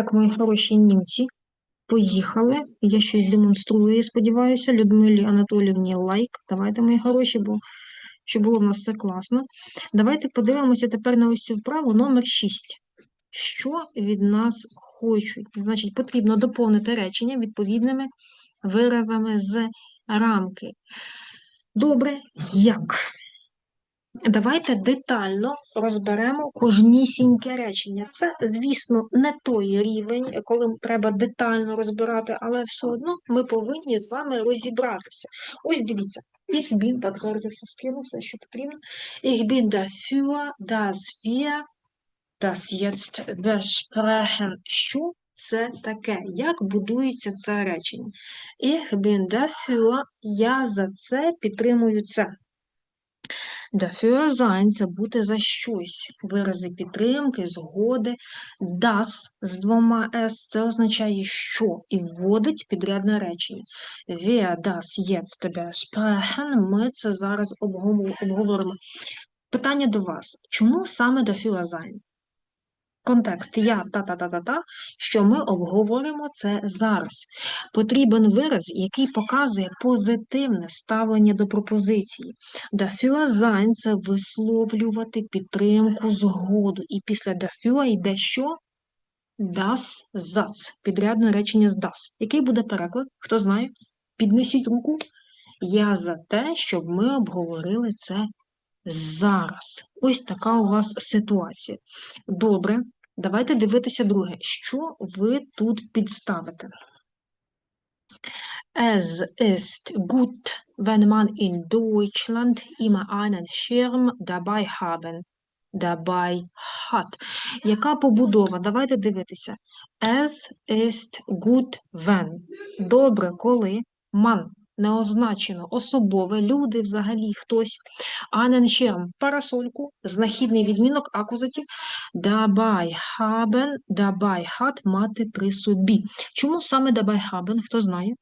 Так, мої хороші німці, поїхали. Я щось демонструю, я сподіваюся. Людмилі Анатоліївні лайк. Давайте, мої хороші, бо щоб було в нас все класно. Давайте подивимося тепер на ось цю вправу номер 6. Що від нас хочуть? Значить, потрібно доповнити речення відповідними виразами з рамки. Добре, як? Давайте детально розберемо кожнісіньке речення. Це, звісно, не той рівень, коли треба детально розбирати, але все одно ми повинні з вами розібратися. Ось дивіться. Ich bin, так, зараз я все скину, все, що потрібно. Ich bin dafür, dass wir das jetzt besprechen. Що це таке? Як будується це речення? Ich bin dafür, я за це підтримую це. Dafür sein – це бути за щось. Вирази підтримки, згоди. Das з двома S – це означає що і вводить підрядне речення. Wir das jetzt besprechen – ми це зараз обговоримо. Питання до вас. Чому саме dafür sein? Контекст я та-та-та-та-та, що ми обговоримо це зараз. Потрібен вираз, який показує позитивне ставлення до пропозиції. Dafür sein – це висловлювати підтримку, згоду. І після dafür йде що? Das Satz. Підрядне речення з das. Який буде переклад? Хто знає? Піднесіть руку. Я за те, щоб ми обговорили це зараз. Ось така у вас ситуація. Добре, давайте дивитися друге. Що ви тут підставите? Es ist gut, wenn man in Deutschland immer einen Schirm dabei haben. Dabei hat. Яка побудова? Давайте дивитися. Es ist gut, wenn. Добре, коли man не означено особове, люди взагалі хтось. аненшем парасольку, знахідний відмінок акузатів. дабай хабен, дабай хат – мати при собі. Чому саме дабай хабен, хто знає?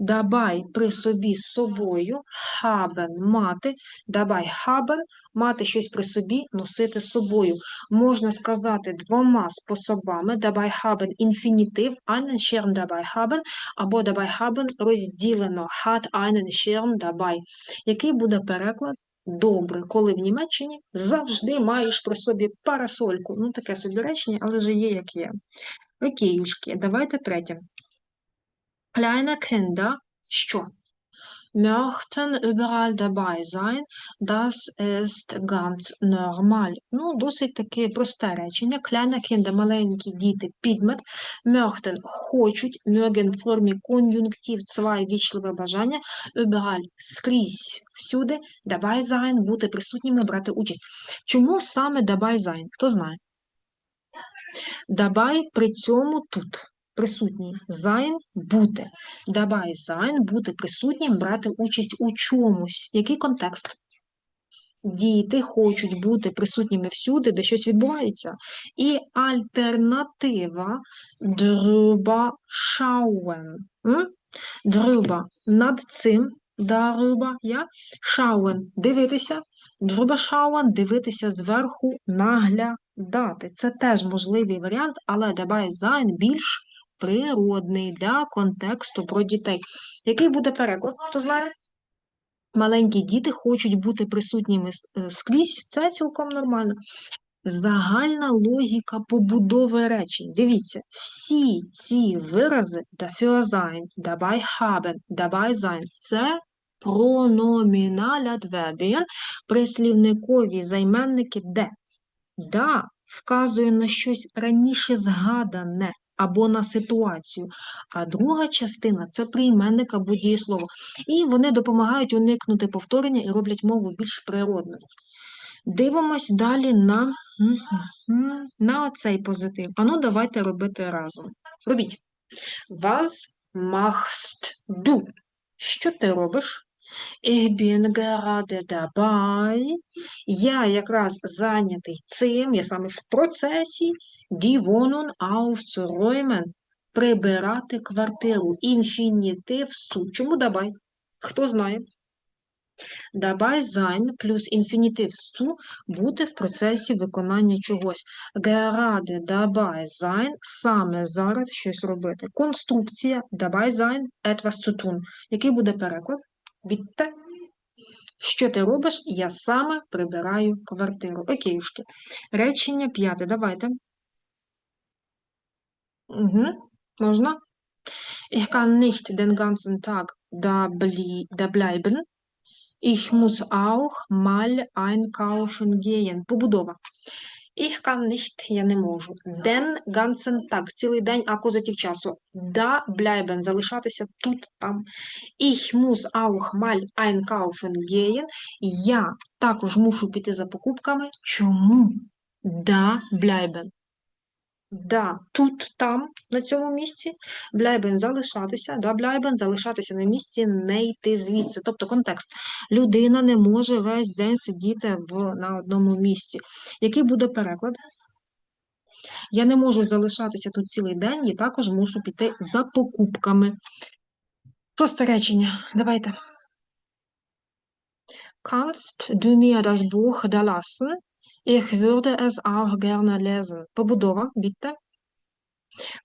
Dabei при собі з собою, haben – мати, dabei haben – мати щось при собі, носити з собою. Можна сказати двома способами, dabei haben – інфінітив, einen Schirm dabei haben, або dabei haben розділено, hat einen Schirm dabei. Який буде переклад? Добре, коли в Німеччині завжди маєш при собі парасольку. Ну, таке собі речення, але вже є, як є. Окейушки, давайте третє. Kleine Kinder, що? Möchten überall dabei sein, das ist ganz normal. Ну, досить таке просте речення. Kleine Kinder, маленькі діти, підмет. Möchten – хочуть, mögen в формі кон'юнктив, zwei вічливе бажання. Überall – скрізь, всюди. Dabei sein – бути присутніми, брати участь. Чому саме dabei sein? Хто знає? Dabei при цьому тут присутній sein бути. Dabei sein бути присутнім, брати участь у чомусь. Який контекст? Діти хочуть бути присутніми всюди, де щось відбувається. І альтернатива drüber schauen. Drüber над цим, darüber, я, schauen – дивитися, drüber schauen – дивитися зверху, наглядати. Це теж можливий варіант, але dabei sein більш природний для контексту про дітей. Який буде переклад? Хто знає? Маленькі діти хочуть бути присутніми е, скрізь, це цілком нормально. Загальна логіка побудови речень. Дивіться, всі ці вирази dafür sein, dabei haben, dabei sein – це прономіналядвербієн, прислівникові займенники де. Да вказує на щось раніше згадане або на ситуацію. А друга частина це прийменник або дієслово. І вони допомагають уникнути повторення і роблять мову більш природною. Дивимось далі на на оцей позитив. Ану, давайте робити разом. Робіть. Was machst du? Що ти робиш? Ich bin gerade dabei. Я якраз зайнятий цим, я саме в процесі die Wohnung aufzuräumen. Прибирати квартиру. Інфінітив су. Чому dabei? Хто знає? Dabei sein плюс інфінітив zu бути в процесі виконання чогось. Gerade dabei sein саме зараз щось робити. Конструкція dabei sein etwas zu tun. Який буде переклад? Bitte. Що ти робиш? Я саме прибираю квартиру. Окейшки. Речення п'яте. Давайте. Угу. Можна? Ich kann nicht den ganzen Tag da bleiben. Ich muss auch mal einkaufen gehen. Побудова. Ich kann nicht, я не можу. Den ganzen Tag, цілий день акузатив часу. Da bleiben, залишатися тут, там. Ich muss auch mal einkaufen gehen. Я також мушу піти за покупками. Чому? Da bleiben. Да, тут, там, на цьому місці, bleiben залишатися, да, bleiben залишатися на місці, не йти звідси. Тобто контекст. Людина не може весь день сидіти в, на одному місці. Який буде переклад? Я не можу залишатися тут цілий день і також мушу піти за покупками. Шосте речення. Давайте. Kannst du mir das Buch da lassen? Ich würde es auch gerne lesen. Побудова, bitte.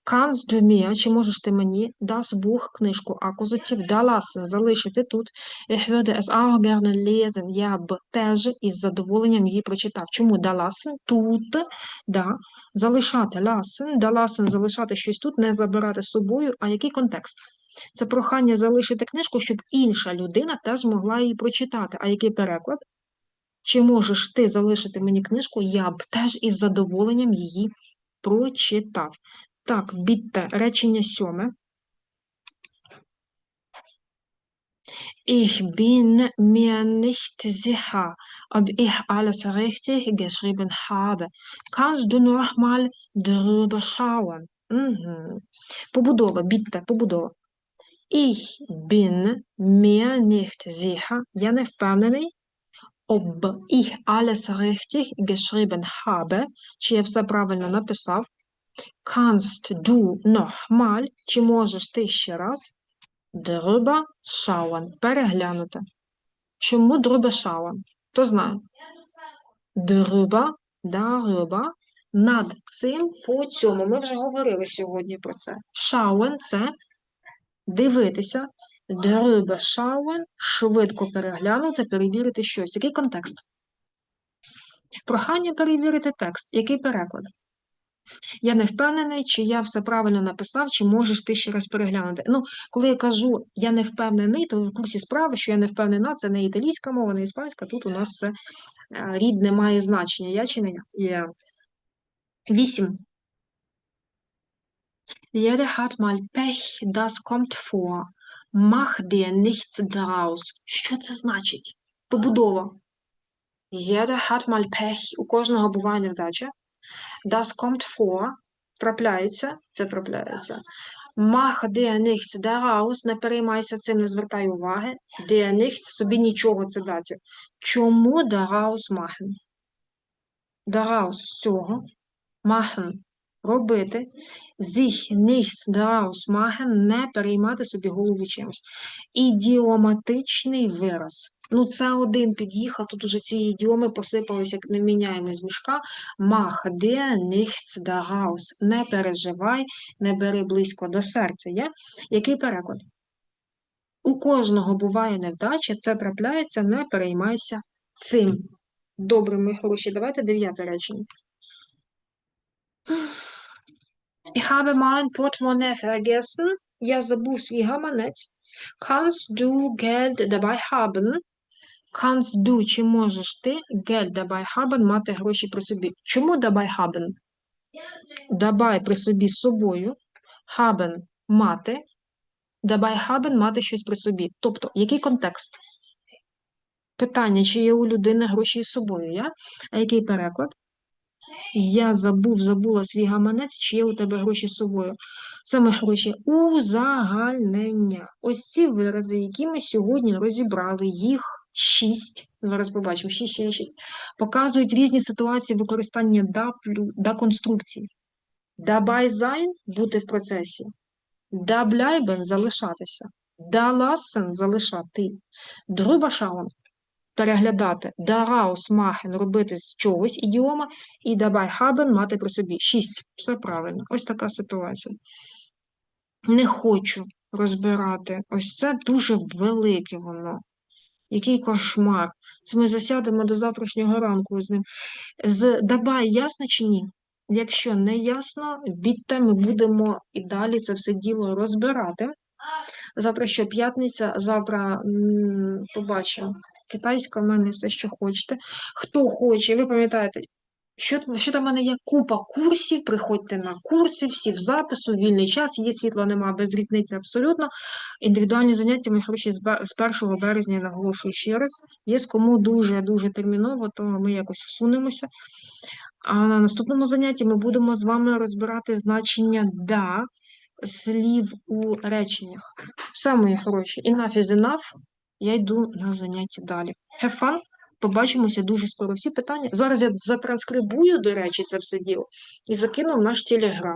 Kannst du mir, чи можеш ти мені, das Buch, книжку, акузатив, da lassen, залишити тут. Ich würde es auch gerne lesen. Я б теж із задоволенням її прочитав. Чому da lassen? Тут, да, залишати lassen, da lassen, залишати щось тут, не забирати з собою. А який контекст? Це прохання залишити книжку, щоб інша людина теж могла її прочитати. А який переклад? Чи можеш ти залишити мені книжку? Я б теж із задоволенням її прочитав. Так, бітте, речення сьоме. Ich bin mir nicht sicher, ob ich alles richtig geschrieben habe. Kannst du noch mal drüber schauen? Угу. Побудова, бітте, побудова. Ich bin mir nicht sicher. Я не впевнений, ob ich alles richtig geschrieben habe, чи я все правильно написав. Kannst du noch mal, чи можеш ти ще раз drüber schauen, переглянути. Чому drüber schauen? Хто знає? Drüber, darüber, над цим, по цьому. Ми вже говорили сьогодні про це. Schauen – це дивитися, drüber schauen – швидко переглянути, перевірити щось. Який контекст? Прохання перевірити текст. Який переклад? Я не впевнений, чи я все правильно написав, чи можеш ти ще раз переглянути. Ну, коли я кажу я не впевнений, то в курсі справи, що я не впевнена, це не італійська мова, не іспанська, тут у нас це е, рідне має значення. Я чи не? Я. Вісім. Jeder hat mal Pech, das kommt vor. Mach nichts draus. Що це значить? Побудова. Jeder hat mal Pech. У кожного буває невдача. Das kommt vor. Трапляється. Це трапляється. Mach dir nichts daraus. Не переймайся цим, не звертай уваги. Dir nichts. Собі нічого це дати. Чому daraus machen? Daraus з цього. Machen. Робити. Sich nichts daraus machen. Не переймати собі голову чимось. Ідіоматичний вираз. Ну, це один під'їхав, тут уже ці ідіоми посипалися, як невміняємо з мішка. Mach dir nichts daraus. Не переживай, не бери близько до серця. Є? Який переклад? У кожного буває невдача, це трапляється, не переймайся цим. Добре, мої хороші, давайте дев'яте речення. Ich habe mein Portemonnaie vergessen. Я забув свій гаманець. Kannst du Geld dabei haben? Kannst du, чи можеш ти Geld dabei haben, мати гроші при собі? Чому dabei haben? Dabei при собі з собою. Haben – мати. Dabei haben – мати щось при собі. Тобто, який контекст? Питання, чи є у людини гроші з собою, я? А який переклад? Я забув, забула свій гаманець, чи є у тебе гроші з собою. Саме гроші узагальнення. Ось ці вирази, які ми сьогодні розібрали, їх шість, зараз побачимо, шість, ще шість, показують різні ситуації використання да, да конструкцій. Dabei sein – бути в процесі. Bleiben – залишатися. Lassen – залишати. Drüber schauen переглядати daraus machen – робити з чогось ідіома, і dabei haben – мати при собі. Шість. Все правильно. Ось така ситуація. Не хочу розбирати. Ось це дуже велике воно. Який кошмар. Це ми засядемо до завтрашнього ранку з ним. З Дабай ясно чи ні? Якщо не ясно, бідте, ми будемо і далі це все діло розбирати. Завтра що п'ятниця, завтра м, побачимо. Китайська в мене все, що хочете. Хто хоче, ви пам'ятаєте, що, що там в мене є купа курсів, приходьте на курси, всі в запису, вільний час, є світла, нема, без різниці абсолютно. Індивідуальні заняття, мої хороші, з з 1 березня, наголошую ще раз. Є з кому дуже-дуже терміново, то ми якось всунемося. А на наступному занятті ми будемо з вами розбирати значення «да» слів у реченнях. Все, мої хороші. Enough is enough. Я йду на заняття далі. Have fun. Побачимося дуже скоро. Всі питання. Зараз я затранскрибую, до речі, це все діло і закину в наш телеграм.